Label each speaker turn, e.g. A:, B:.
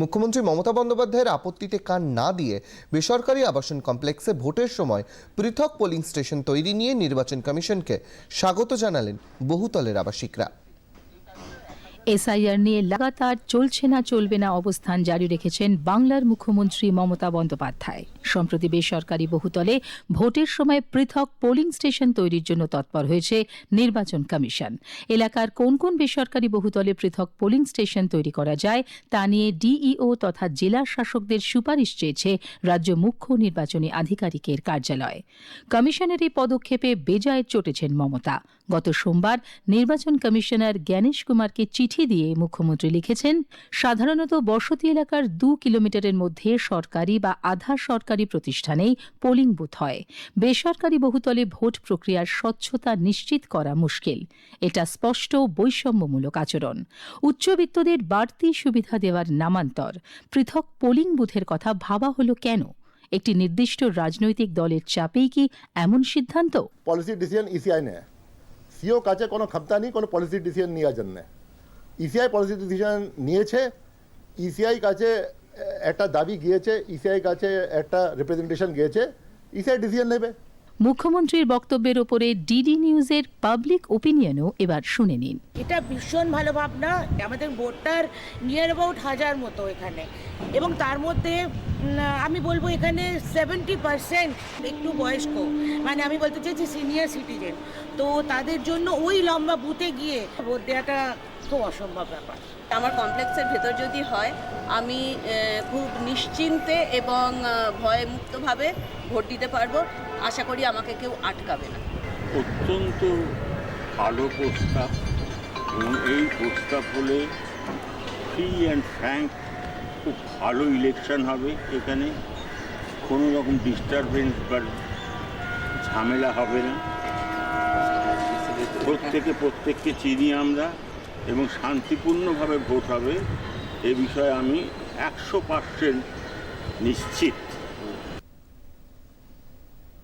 A: মুখ্যমন্ত্রী মমতা বন্দ্যোপাধ্যায়ের আপত্তিতে কান না দিয়ে বেসরকারি আবাসন কমপ্লেক্সে ভোটের সময় পৃথক পোলিং স্টেশন তৈরি নিয়ে নির্বাচন কমিশনকে স্বাগত জানালেন বহুতলের আবাসিকরা।
B: এসআইআর নিয়ে লাগাতার চলছে না, চলবে না অবস্থান জারি রেখেছেন বাংলার মুখ্যমন্ত্রী মমতা বন্দ্যোপাধ্যায়। সম্প্রতি বেসরকারি বহুতলে ভোটের সময় পৃথক পোলিং স্টেশন তৈরির জন্য তৎপর হয়েছে নির্বাচন কমিশন। এলাকার কোন কোন বেসরকারি বহুতলে পৃথক পোলিং স্টেশন তৈরি করা যায়, তা নিয়ে ডিইও তথা জেলা শাসকদের সুপারিশ চেয়েছে রাজ্য মুখ্য নির্বাচনী আধিকারিকের কার্যালয়। কমিশনের এই পদক্ষেপে বেজায় চটেছেন মমতা। গত সোমবার নির্বাচন কমিশনার জ্ঞানেশ কুমারকে চিঠি দিয়ে মুখ্যমন্ত্রী লিখেছেন, সাধারণত বসতি এলাকার দু কিলোমিটারের মধ্যে সরকারি বা আধা সরকারি প্রতিষ্ঠানেই পোলিং বুথ হয়। বেসরকারি বহুতলে ভোট প্রক্রিয়ার স্বচ্ছতা নিশ্চিত করা মুশকিল। এটা স্পষ্ট বৈষম্যমূলক আচরণ। উচ্চবিত্তদের বাড়তি সুবিধা দেওয়ার নামান্তর। পৃথক পোলিং বুথের কথা ভাবা হলো কেন? একটি নির্দিষ্ট রাজনৈতিক দলের চাপেই কি এমন সিদ্ধান্ত?
C: পলিসি ডিসিশন ইসিআই নেয়। সিও কাছে কোনো ক্ষমতা নেই, কোনো পলিসি ডিসিশন নেওয়ার জন্য। ইসিআই পলিসি ডিসিশন নিয়েছে ইসিআই কাছে একটা দাবি গিয়েছে ইসিআই কাছে একটা রিপ্রেজেন্টেশন গিয়েছে ইসিআই ডিসিশন নেবে।
B: মুখ্যমন্ত্রীর বক্তব্যের ওপরে ডিডি নিউজের পাবলিক ওপিনিয়নও এবার শুনে নিন।
D: এটা ভীষণ ভালো ভাবনা আমাদের ভোটার নিয়ার অ্যাবাউট হাজার মতো এখানে। এবং তার মধ্যে আমি বলব এখানে সেভেন্টি পার্সেন্ট একটু বয়স্ক। মানে আমি বলতে চাইছি সিনিয়র সিটিজেন তো তাদের জন্য ওই লম্বা বুথে গিয়ে ভোট দেওয়াটা খুব অসম্ভব ব্যাপার।
E: আমার কমপ্লেক্সের ভেতর যদি হয় আমি খুব নিশ্চিন্তে এবং ভয়মুক্তভাবে ভোট দিতে পারব। আশা করি আমাকে কেউ আটকাবে না।
F: অত্যন্ত ভালো প্রস্তাব এবং এই প্রস্তাব হলে ফ্রি অ্যান্ড ফ্র্যাঙ্ক খুব ভালো ইলেকশন হবে এখানে। কোনো রকম ডিস্টারবেন্স বা ঝামেলা হবে না। প্রত্যেকে প্রত্যেককে চিনি আমরা। এবং শান্তিপূর্ণভাবে ভোট হবে এ বিষয়ে আমি একশো পার্সেন্ট নিশ্চিত।